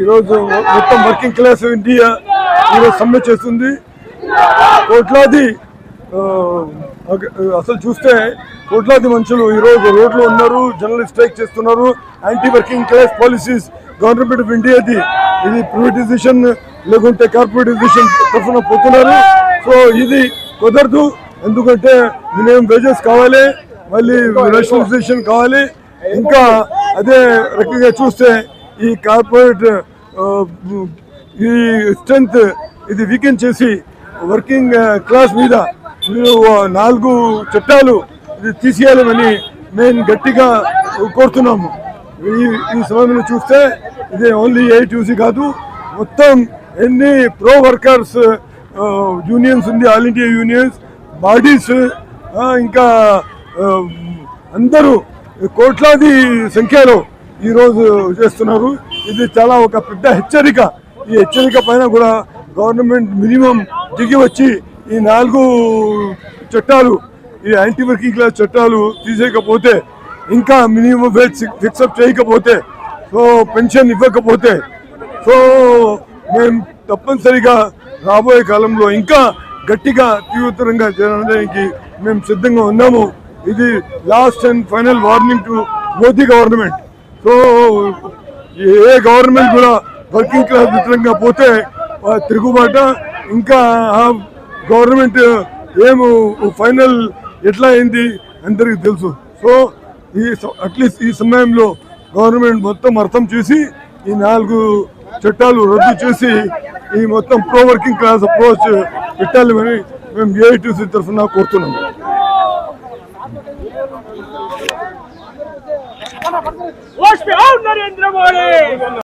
ఈరోజు మొత్తం working class India ఈరోజు సమ్మె చేస్తుంది. కోట్లాది అసలు చూస్తే కోట్లాది మనుషులు ఈరోజు రోడ్లో ఉన్నారు జర్నలిస్ట్ స్ట్రైక్ చేస్తున్నారు. Anti working class policies government of ఇండియాది ఇది ప్రైవేటైజేషన్ లేకుంటే కార్పొరేటైజేషన్ తరఫున పోతున్నారు. సో ఇది కుదరదు. ఎందుకంటే మినిమం వేజెస్ కావాలి మళ్ళీ రేషనలైజేషన్ కావాలి. ఇంకా అదే రకంగా చూస్తే ఈ కార్పొరేట్ ఈ స్ట్రెంత్ ఇది వీకెండ్ చేసి వర్కింగ్ క్లాస్ మీద మీరు నాలుగు చట్టాలు ఇది తీసేయాలని మేము గట్టిగా కోరుతున్నాము. ఈ ఈ సమయంలో చూస్తే ఇది ఓన్లీ ఏఐటీసీ కాదు మొత్తం ఎన్ని ప్రో వర్కర్స్ యూనియన్స్ ఉంది ఆల్ ఇండియా యూనియన్స్ బాడీస్ ఇంకా అందరూ కోట్లాది సంఖ్యలో ఈరోజు చేస్తున్నారు. ఇది చాలా ఒక పెద్ద హెచ్చరిక. ఈ హెచ్చరిక పైన కూడా గవర్నమెంట్ మినిమం దిగి వచ్చి ఈ నాలుగు చట్టాలు ఈ యాంటీ వర్కింగ్ క్లాస్ చట్టాలు తీసేయకపోతే ఇంకా మినిమం వేజ్ ఫిక్సప్ చేయకపోతే సో పెన్షన్ ఇవ్వకపోతే సో మేము తప్పనిసరిగా రాబోయే కాలంలో ఇంకా గట్టిగా తీవ్రతరంగా చేయడానికి మేము సిద్ధంగా ఉన్నాము. ఇది last and final warning to Modi government. So A government కూడా వర్కింగ్ క్లాస్ విధంగా పోతే తిరుగుబాట ఇంకా ఆ గవర్నమెంట్ ఏము ఫైనల్ ఎట్లా అయింది అందరికీ తెలుసు. సో ఈ అట్లీస్ట్ ఈ సమయంలో గవర్నమెంట్ మొత్తం అర్థం చేసి ఈ నాలుగు చట్టాలు రద్దు చేసి ఈ మొత్తం ప్రో వర్కింగ్ క్లాస్ అప్రోచ్ పెట్టాలని మేము ఏఐటీసీ తరఫున కోరుతున్నాము ఓట్స్ నరేంద్ర మోడీ